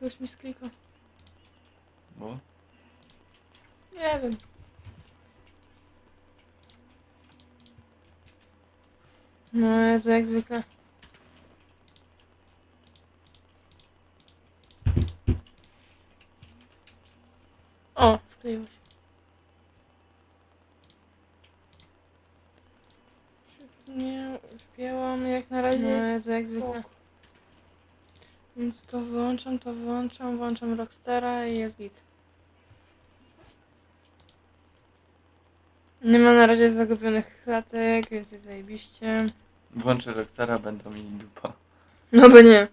jakiegoś misklika. Bo? Nie wiem. No Jezu, jak zwykle. O, wkleiło się. Nie, wpięłam jak na razie. No Jezu, jak zwykle. Więc to wyłączam, to wyłączam, włączam Rockstara i jest git. Nie ma na razie zagubionych klatek, więc jest zajebiście. Włączę Roxara, będą mi dupa. No by nie.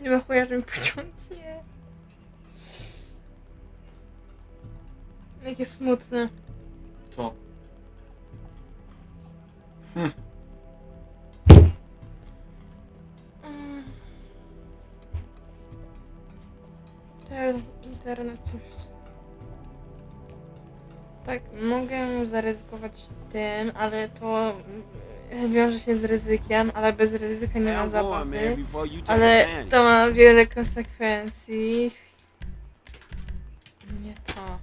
Nie ma chuja, że mi pociągnie. Jakie smutne. Co? Mm. Inter- Internet coś. Tak, mogę zaryzykować tym, ale to mm, wiąże się z ryzykiem, ale bez ryzyka nie ma zabawy. Ale to ma wiele konsekwencji. Nie to.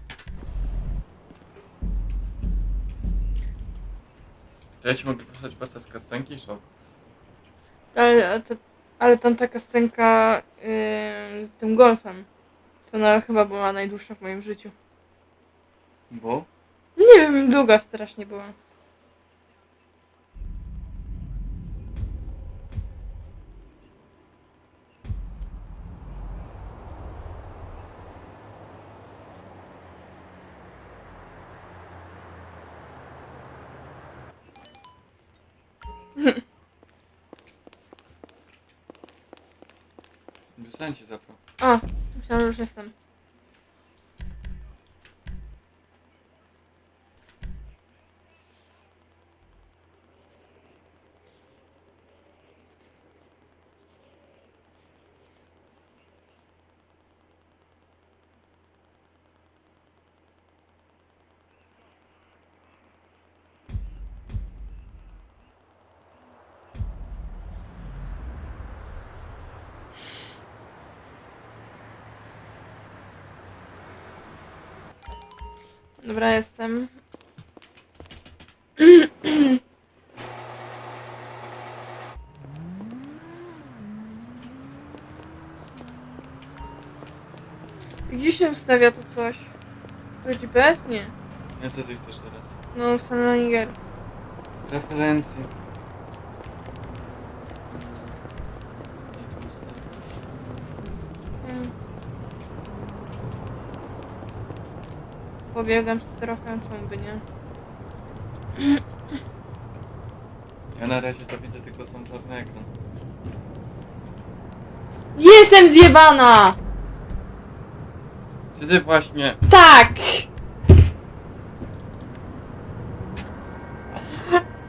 Czy ja ci mogę posłać bata z kastenki? Szok. Ale, to, ale tam taka scenka yy, z tym golfem. To ona chyba była najdłuższa w moim życiu. Bo? Nie wiem, długa strasznie była. Dostałem ci. A, myślałam, że już jestem. Dobra, jestem. Gdzie się ustawia to coś? To GPS? Nie. Ja co ty chcesz teraz? No, w San. Referencje. Nie tu ustawić. Hmm. Pobiegam się trochę, czemu by nie? Ja na razie to widzę tylko są czarny ekran. Jestem zjebana! Czy ty właśnie... Tak!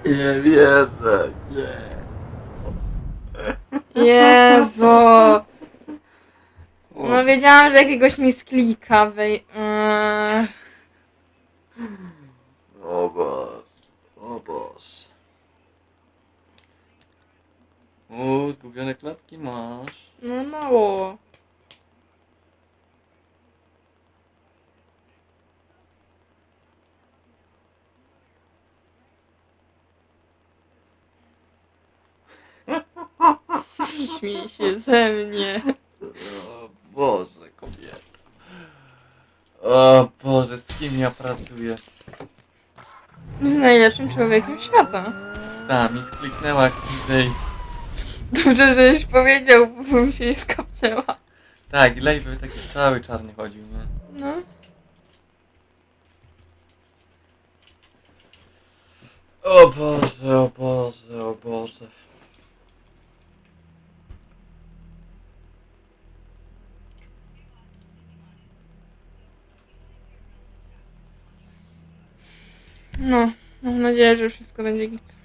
Nie wierzę, nie. Jezu! No wiedziałam, że jakiegoś mi sklika wej... Eee. O boż, o zgubione klatki masz. No mało. Śmiej się ze mnie. O Boże, kobieta. O. Boże, z kim ja pracuję? Z najlepszym człowiekiem świata. Ta, mi skliknęła kiedyś. Dobrze, żeś powiedział, bo mi się nie skapnęła. Tak, i Lejwy taki cały czarny chodził, nie? No. O Boże, o Boże, o Boże. No. Mam nadzieję, że wszystko będzie git.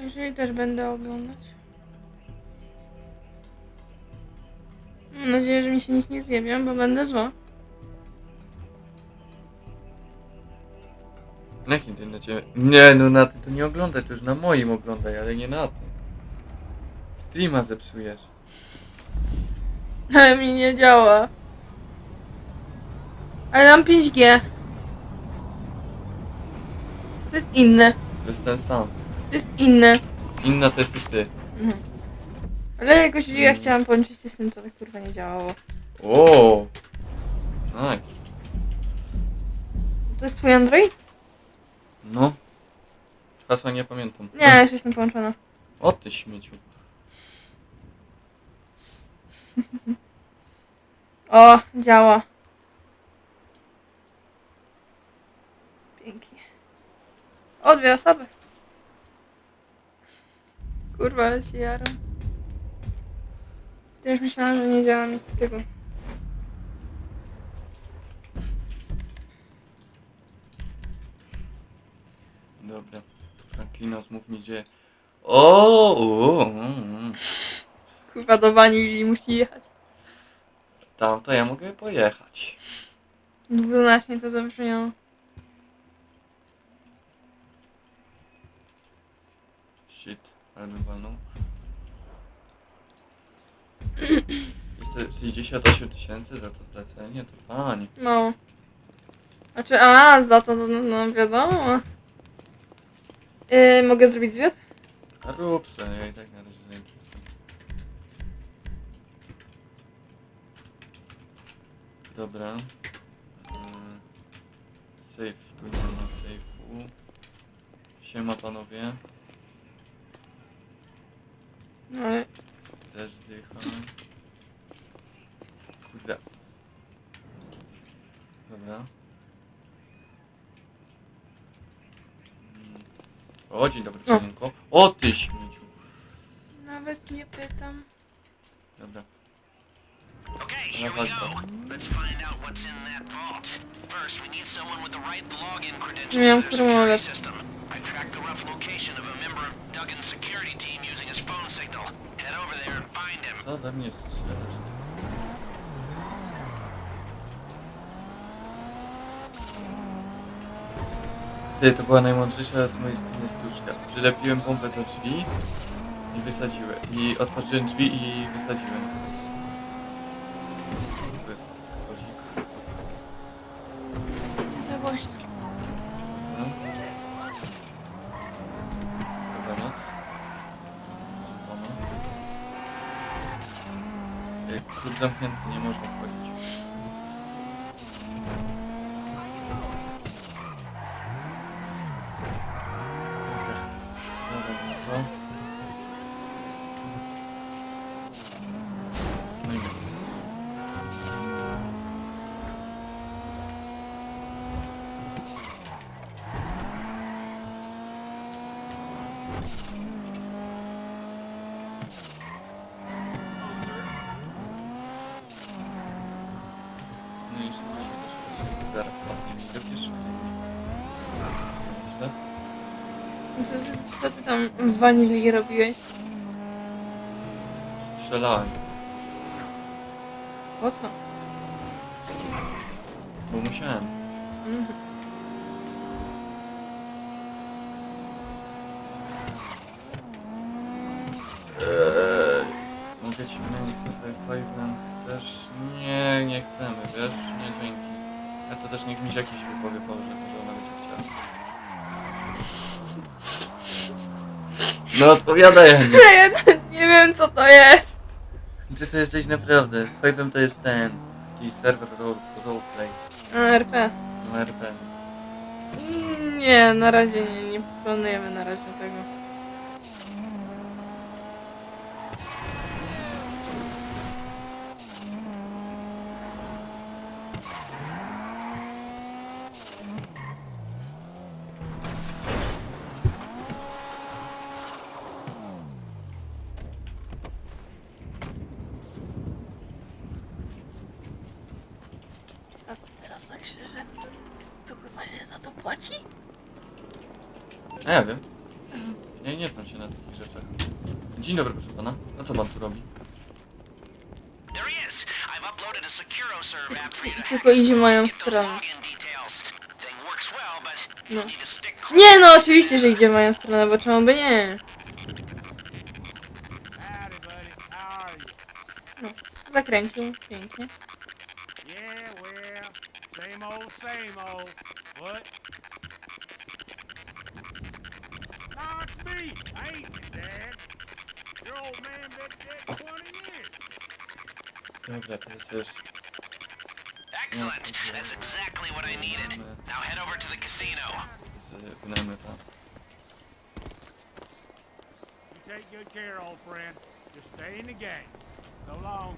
Jeżeli też będę oglądać. Mam nadzieję, że mi się nic nie zjebią, bo będę zła. Ciebie? Nie, no na tym to nie oglądaj, to już na moim oglądaj, ale nie na tym. Streama zepsujesz. Ale mi nie działa. Ale mam 5G. To jest inne. To jest ten sam. To jest inne. Inna to jesteś ty. Mhm. Ale jakoś ja chciałam połączyć się z tym, to tak kurwa nie działało. O, Nice. To jest twój Android? No. Hasła nie pamiętam. Nie, już jestem połączona. O ty śmieciu. O, działa. Pięknie. O, dwie osoby. Kurwa, ale się jaram. Też myślałam, że nie działa nic z tego. Dobra. Franklino, zmów mi gdzie. O, o, mm. Kurwa, do wanili musi jechać. Tam to ja mogę pojechać. 12 to zabrzmiało. Shit, ale bym walnął. Jeszcze 68 tysięcy za to zlecenie, to panie. Mało. Znaczy, a, za to, no, no wiadomo. Yy, mogę zrobić zwiat? A rób se, ja i tak na razie zajęty jestem. Dobra. Yy, Safe, tu nie ma safe'u. Siema panowie, No ale też zjechałem. Kurde. Dobra. O, dzień dobry, O. panienko. O, ty śmieciu. nawet nie pytam. Dobra. Okay, No here we go. Let's find out what's in that vault. First, we need someone with the right login credentials to their security system. I tracked the rough location of a member of Duggan's security team using his phone signal. Head over there and find him. Co we mnie strzelasz? Ty, to była najmądrzejsza z mojej strony sztuczka. Przylepiłem bombę do drzwi i wysadziłem. I otworzyłem drzwi i wysadziłem. To jest kozik. Za głośno. No. Dobranoc. Klub zamknięty, nie można wchodzić. Dobra. Dobra, no to. No i dobra. No i szybko się też zaraz padnie mi do kieszeni. Źle? Co ty, co ty tam w wanilii robiłeś? Strzelałem, Po co? bo musiałem. Mhm. Eee, mogę ci wymienić sobie five'em, chcesz? Nie, nie chcemy, wiesz? Nie, dzięki. Ja to też niech mi się jakiś wypowie, Boże, może ona będzie chciała. No odpowiadaj. Ja nie wiem co to jest. Ty to jesteś naprawdę. Five'em to jest ten. Taki serwer role, roleplay. A, RP. No RP. Mm, Nie, na razie nie, nie planujemy na razie tego. A co teraz tak szczerze? To chyba się za to płaci? A ja wiem. Ja nie znam się na takich rzeczach. Dzień dobry, proszę pana. No co pan tu robi? There he is. I've uploaded a SecuroServe app for you to hack Tylko idzie moją Get those stronę. login details. Thing works well, but No. you need to stick Nie no, oczywiście, że idzie w moją stronę, bo czemu by nie? Howdy, buddy. How are you? Zakręcił, pięknie. Yeah, well, same old, same old. What? No, it's me. I ain't your dad. Your old man been dead 20 years. Dobra, to jest też... Excellent. That's exactly what I needed. Now head over to the casino. You take good care, old friend. Just stay in the game. So long.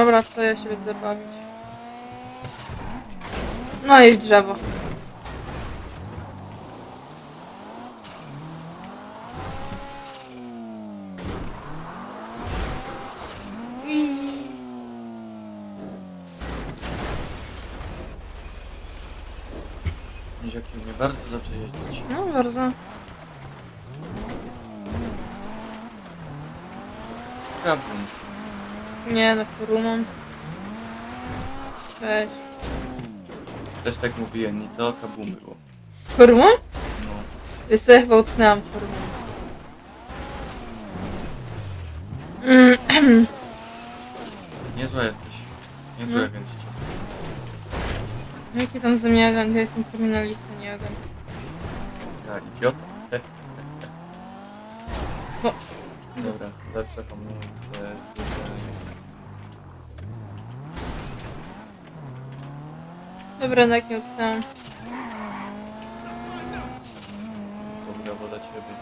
Dobra, to ja się będę bawić. No i w drzewo. Niziaki mnie bardzo dobrze jeździć. No bardzo. Kabum. Nie, no kurumą. Cześć. Też tak mówiłem, nic o kabum było. Kurumą? No. Wiesz co, ja chyba utknęłam kurumą. Mm, Niezła jesteś. Niezły No. agent. Jaki tam ze mnie agent? Ja jestem kryminalistą, nie agent. Ja, idiota. No. Dobra, lepsze hamulce, Dobra, jak nie utknęłam. Dobra woda ciebie.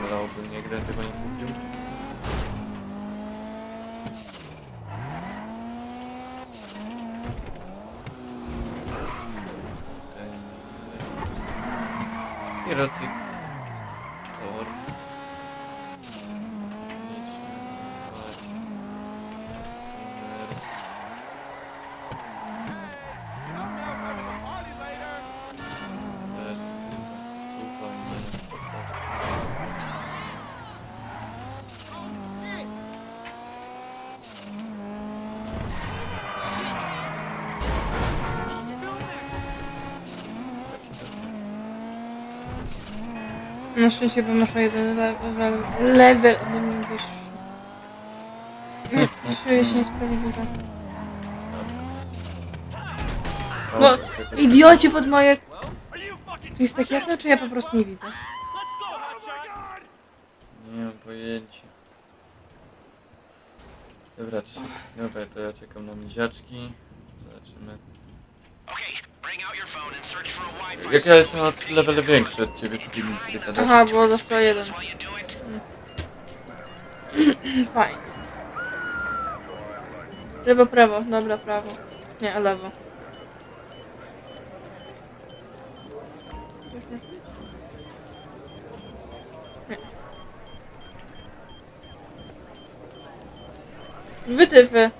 Wolałbym nie grę, tego nie kupił. Kierowcy. Tor. Na szczęście bo masz o jeden level, level ode mnie wyższy. Nie, Czuję się niesprawiedliwe. No, idioci pod moje... To jest tak jasno, czy ja po prostu nie widzę? Nie mam pojęcia. Dobra, czy... Dobra, to ja czekam na miziaczki. Zobaczymy. Okay, Jak ja jestem na 3 levele większy od ciebie, ty mi tutaj gadasz? Aha, było zawsze o jeden. It. Fajnie. Lewo, prawo, dobra, prawo. Nie, lewo. Wytyfy.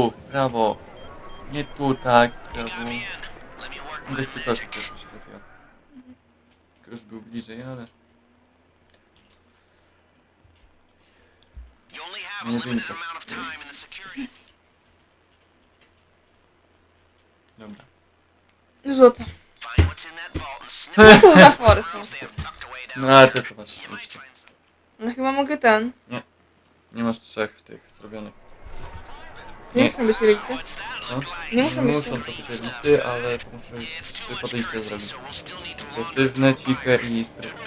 tu, w prawo. Nie tu, tak, w prawo. Dość przepraszam, że się trafiłem. Już był bliżej, ale... Nie wynika. Dobra. Złoto. Kurwa, Forrest. No ale to to masz. oczywiście. No chyba mogę ten. Nie. Nie masz trzech tych zrobionych. Nie, Nie. muszą być elity. No? like? Nie muszą być Muszą to być elity, ale to muszę trzy podejścia zrobić. Agresywne, ciche i sprytne.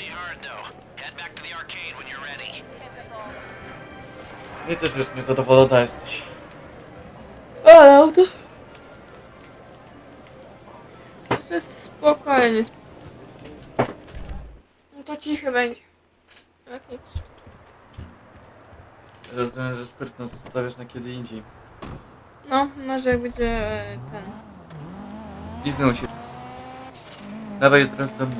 I też już niezadowolona jesteś. Ale auto. To jest spoko, ale nie spoko. No to cicho będzie. Jak nic. Rozumiem, że sprytno zostawiasz na kiedy indziej. No, może jak będzie e, ten. I znów się. Dawaj od razu do mnie.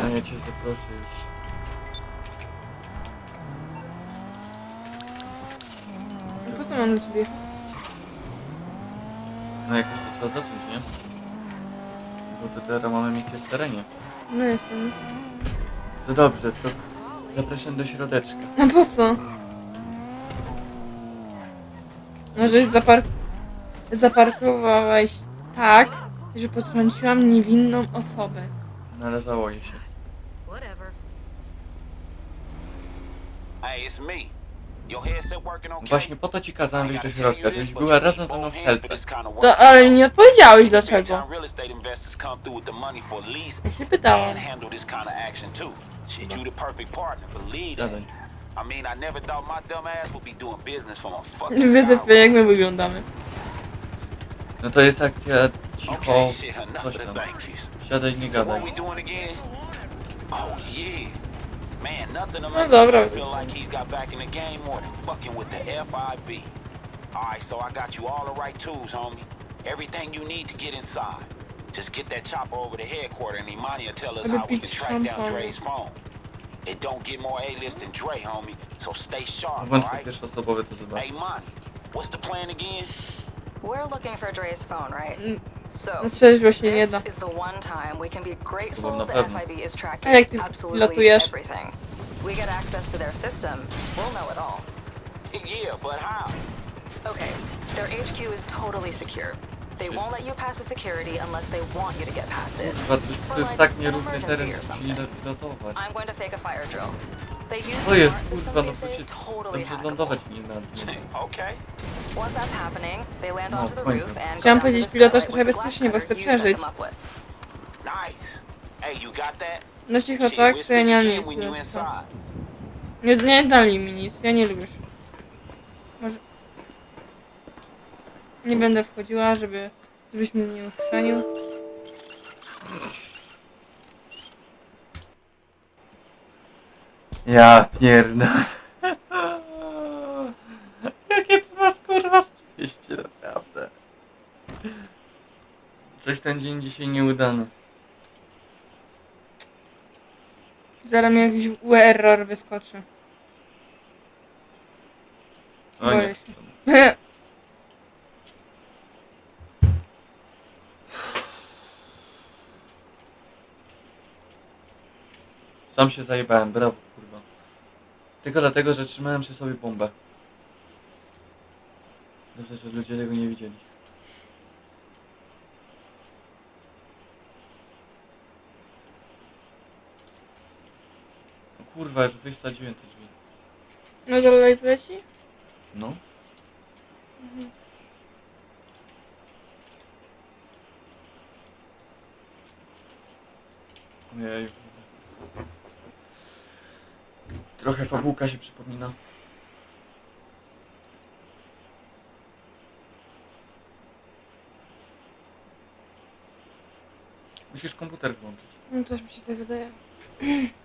A ja cię zaproszę już. No po co mam do ciebie? jechać? No jakoś to trzeba zacząć, nie? Bo to teraz mamy misję w terenie. No jestem. To dobrze, to zapraszam do środeczka. A po co? No, żeś zapark... zaparkowałeś tak, że potrąciłam niewinną osobę. Należało jej się. Whatever. Hey, it's me. Your headset working okay? Właśnie po to ci kazałem wyjść do środka, żebyś była razem ze mną w helce. No, ale mi nie odpowiedziałeś dlaczego. Ja się pytałam. Gadaj. I mean, I never thought my dumb ass would be doing business from a fucking Wiedzę salary. jak my wyglądamy. No to jest akcja cicho, Okay, shit, enough coś of the tam. thank. Siadaj, nie So gadaj. what we doing again? Oh yeah. Man, nothing to No make dobra. me feel like he's got back in the game more than fucking with the FIB. Alright, so I got you all the right tools, homie. Everything you need to get inside. Just get that chopper over to headquarters and Imani will tell us Ale how we can track down szampana. Dre's phone. It don't get more A-list than Dre, homie, so stay sharp, Włącz sobie alright? pierwszoosobowy, to zobacz. Hey, Monty, what's the plan again? We're looking for Dre's phone, right? Mm, So, Na trzeźwo się nie da. this is the one time we can be Chyba grateful na the pewno. FIB is A tracking jak ty absolutely latujesz? everything. We get access to their system, we'll know it all. yeah, but how? Okay, their HQ is totally secure. They won't let you pass the security unless they want you to get past it. Kurwa, to, to jest tak nierówny teren, że się nie da pilotować. I'm going to fake a fire drill. They use the jest, kurwa, no to się tam się lądować nie da. okay. Once that's happening, they land No, onto the w końcu. roof and go Chciałam down to powiedzieć, the pilotaż trochę with bezpiecznie, bo chcę przeżyć. them up with. Nice. Hey, you got that? No cicho Shit, tak, we'll to ja speak nie mam again nic. when you do- inside. Nie, nie dali mi nic, ja nie lubię. Może... Nie będę wchodziła, żeby... żebyś mnie nie uchrzanił. Ja pierdolę. Jakie ty masz kurwa szczęście, naprawdę. Coś ten dzień dzisiaj nieudany. Zaraz mi jakiś error wyskoczy. O Boję nie. się. Sam się zajebałem, brawo kurwa. Tylko dlatego, że trzymałem przy sobie bombę. Dobrze, że ludzie tego nie widzieli. No kurwa, już wysadziłem te drzwi. No dalej leci? No. Ojej. Trochę fabułka się przypomina. Musisz komputer włączyć. No też mi się tak wydaje.